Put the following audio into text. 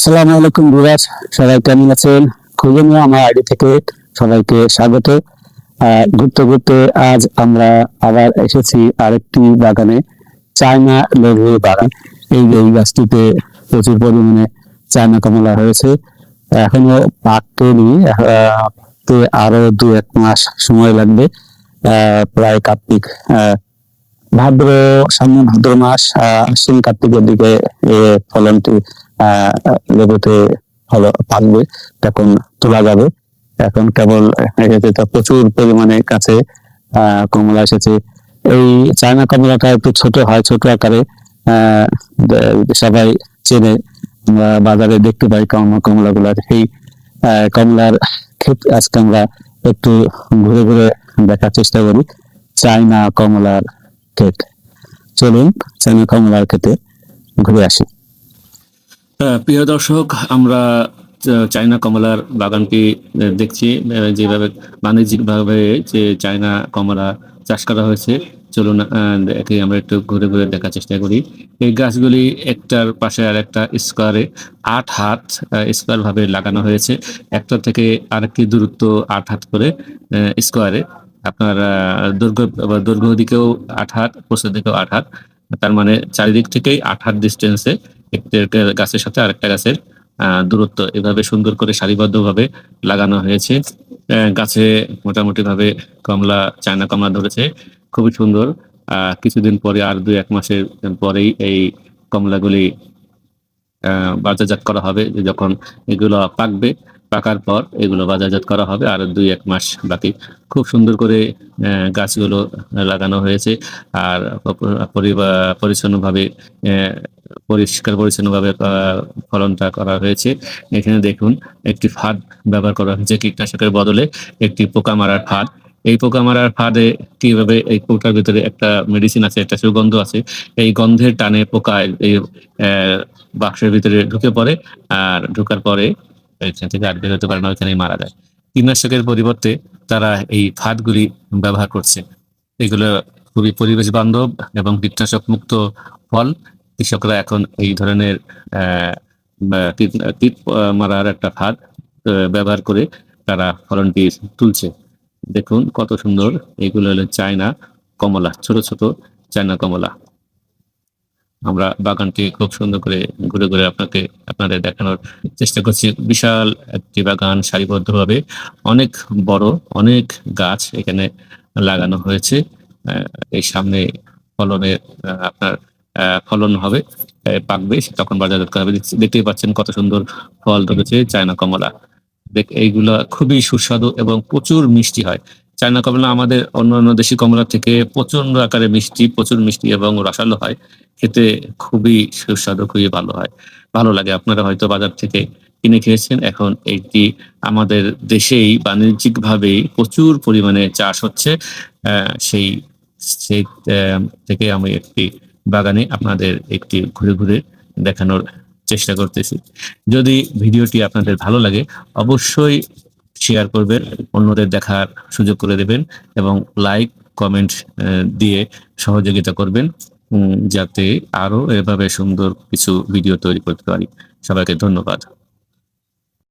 আসসালামু আলাইকুম বিরাজ সবাই কেমন আছেন? খুঁজে নিয়ে আমার আইডি থেকে সবাইকে স্বাগত। ঘুরতে ঘুরতে আজ আমরা আবার এসেছি আরেকটি বাগানে চায়না লেবু বাগান। এই এই গাছটিতে প্রচুর পরিমাণে চায়না কমলা হয়েছে। এখনও পাকতেনি আরও দু এক মাস সময় লাগবে প্রায় কার্তিক আহ, ভাদ্র সামনে ভাদ্র মাস আশ্বিন কার্তিকের দিকে ফলনটি লেবুতে ফল পাকবে তখন তোলা যাবে। এখন কেবল প্রচুর পরিমাণে কাছে কমলা এসেছে। এই চায়না কমলাটা একটু ছোট হয়, ছোট আকারে সবাই চেনে। বাজারে দেখতে পাই কমলা কমলা গুলা সেই কমলার ক্ষেত আজকে আমরা একটু ঘুরে ঘুরে দেখার চেষ্টা করি। চায়না কমলার ক্ষেত চলুন চায়না ক্ষেতে ঘুরে আসি। আহ, প্রিয় দর্শক আমরা চায়না কমলার বাগানটি দেখছি যেভাবে বাণিজ্যিকভাবে যে চায়না কমলা চাষ করা হয়েছে। চলুন দেখে আমরা একটু ঘুরে ঘুরে দেখার চেষ্টা করি। এই গাছগুলি একটার পাশে আর একটা স্কোয়ারে আট হাত স্কোয়ার ভাবে লাগানো হয়েছে। একটা থেকে আরেকটি দূরত্ব আট হাত করে স্কোয়ারে আপনার আহ, দৈর্ঘ্য দিকেও আট হাত প্রস্থ দিকেও আট হাত। তার মানে চারিদিক থেকেই আট হাত ডিস্টেন্সে একটি গাছের সাথে আরেকটা গাছের দূরত্ব। এভাবে সুন্দর করে সারিবদ্ধভাবে লাগানো হয়েছে। গাছে মোটামুটি ভাবে কমলা চায়না কমলা ধরেছে। খুবই সুন্দর। কিছুদিন পরে আর দুই এক মাসের পরেই এই কমলাগুলি বাজারজাত করা হবে। যখন এগুলো পাকবে পাকার পর এগুলো বাজারজাত করা হবে। আর দুই, এক মাস বাকি। খুব সুন্দর করে গাছগুলো লাগানো হয়েছে। আর পরিচ্ছন্নভাবে পরিষ্কার পরিচ্ছন্নভাবে ফলনটা করা হয়েছে। এখানে দেখুন, একটি ফাঁদ ব্যবহার করা হয়েছে কীটনাশকের বদলে, একটি পোকা মারার ফাঁদ। এই পোকা মারার ফাঁদে কীভাবে এই পোকার ভিতরে একটা মেডিসিন আছে, একটা সুগন্ধ আছে, এই গন্ধের টানে পোকা এই বাক্সের ভিতরে ঢুকে পড়ে। আর ঢোকার পরে এখান থেকে আর বেরোতে পারে না ওইখানেই মারা যায়। কীটনাশকের পরিবর্তে তারা এই ফাঁদগুলি ব্যবহার করছে। এগুলো খুবই পরিবেশ বান্ধব এবং কীটনাশক মুক্ত ফল। কৃষকরা এখন এই ধরনের কীট মারার একটা ফাঁদ ব্যবহার করে তারা ফলনটি তুলছে। দেখুন কত সুন্দর, এগুলো হলো চায়না কমলা, ছোট ছোট চায়না কমলা। আমরা বাগানটি খুব সুন্দর করে ঘুরে ঘুরে আপনাকে, আপনাদের দেখানোর চেষ্টা করছি। বিশাল একটি বাগান সারিবদ্ধভাবে অনেক বড়, অনেক গাছ এখানে লাগানো হয়েছে। এই সামনে ফলনের আপনার ফলন হবে পাকবে, তখন করা হবে দেখতেই পাচ্ছেন কত সুন্দর ফল ধরেছে, চায়না কমলা। দেখ, এইগুলা খুবই সুস্বাদু এবং প্রচুর মিষ্টি হয়। চায়না কমলা আমাদের অন্যান্য দেশি কমলা থেকে প্রচণ্ড আকারে মিষ্টি, প্রচুর মিষ্টি এবং রসালো হয়। খেতে খুবই সুস্বাদু, খুবই ভালো হয়। ভালো লাগে। আপনারা হয়তো বাজার থেকে কিনে খেয়েছেন। এখন এইটি আমাদের দেশেই বাণিজ্যিক ভাবেই প্রচুর পরিমাণে চাষ হচ্ছে। সেই সেই থেকে আমি একটি বাগানে আপনাদের একটি ঘুরে ঘুরে দেখানোর চেষ্টা করতেছি। যদি ভিডিওটি আপনাদের ভালো লাগে, অবশ্যই শেয়ার করবেন, অন্যদের দেখার সুযোগ করে দেবেন এবং লাইক কমেন্ট দিয়ে সহযোগিতা করবেন যাতে আরও এভাবে সুন্দর কিছু ভিডিও তৈরি করতে পারি। সবাইকে ধন্যবাদ।